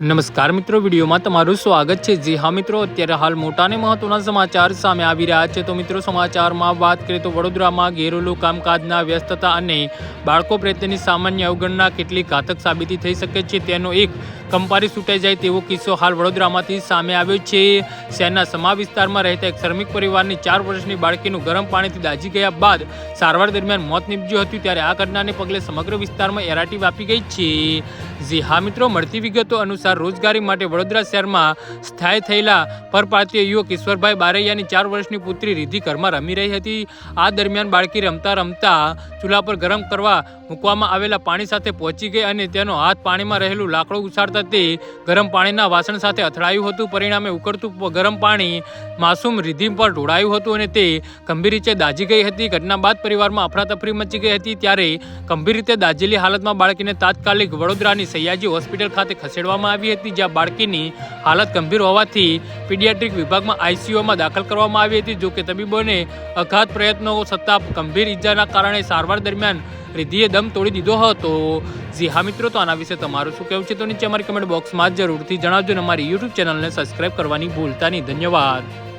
નમસ્કાર મિત્રો, વિડીયોમાં તમારું સ્વાગત છે. જી હા મિત્રો, અત્યારે હાલ મોટા અને મહત્વના સમાચાર સામે આવી રહ્યા છે. તો મિત્રો, સમાચારમાં વાત કરીએ તો વડોદરામાં ઘેરેલું કામકાજના વ્યસ્તતા અને બાળકો પ્રત્યેની સામાન્ય અવગણના કેટલી ઘાતક સાબિતી થઈ શકે છે તેનો એક કંપારી છૂટાઈ જાય તેવો કિસ્સો હાલ વડોદરામાંથી સામે આવ્યો છે. શહેરના સમા વિસ્તારમાં રહેતા એક શ્રમિક પરિવારની ચાર વર્ષની બાળકીનું ગરમ પાણીથી દાજી ગયા બાદ સારવાર દરમિયાન મોત નીપજ્યું હતું. ત્યારે આ ઘટનાને પગલે સમગ્ર વિસ્તારમાં એરાટી વ્યાપી ગઈ છે. જી હા મિત્રો, મળતી વિગતો અનુસાર રોજગારી માટે વડોદરા શહેરમાં સ્થાયી થયેલા પરપ્રાંતીય યુવક ઈશ્વરભાઈ બારૈયાની ચાર વર્ષની પુત્રી રિધિ ઘરમાં રમી રહી હતી. આ દરમિયાન બાળકી રમતા રમતા ચૂલા પર ગરમ કરવા મૂકવામાં આવેલા પાણી સાથે પહોંચી ગઈ અને તેનો હાથ પાણીમાં રહેલું લાકડું ઉછાળતા તે ગરમ પાણીના વાસણ સાથે અથડાયું હતું. પરિણામે ઉકળતું ગરમ પાણી માસૂમ રિધિ પર ઢોળાયું હતું અને તે ગંભીર રીતે દાઝી ગઈ હતી. ઘટના બાદ પરિવારમાં અફરાતફરી મચી ગઈ હતી ત્યારે ગંભીર રીતે દાઝેલી હાલતમાં બાળકીને તાત્કાલિક વડોદરાની સયાજી હોસ્પિટલ ખાતે ખસેડવામાં આવી હતી, જ્યાં બાળકીની હાલત ગંભીર હોવાથી પીડિયાટ્રિક વિભાગમાં આઈસીયુમાં દાખલ કરવામાં આવી હતી. જોકે તબીબોને અઘાત પ્રયત્નો છતાં ગંભીર ઈજાના કારણે સારવાર દરમિયાન રિદ્ધિએ દમ તોડી દીધો હતો. જી હા મિત્રો, તો આના વિશે તમારું શું કહેવું છે? તો નીચે અમારી કમેન્ટ બોક્સમાં જરૂરથી જણાવજો અને અમારી યુટ્યુબ ચેનલને સબસ્ક્રાઈબ કરવાની ભૂલતા નહીં ધન્યવાદ.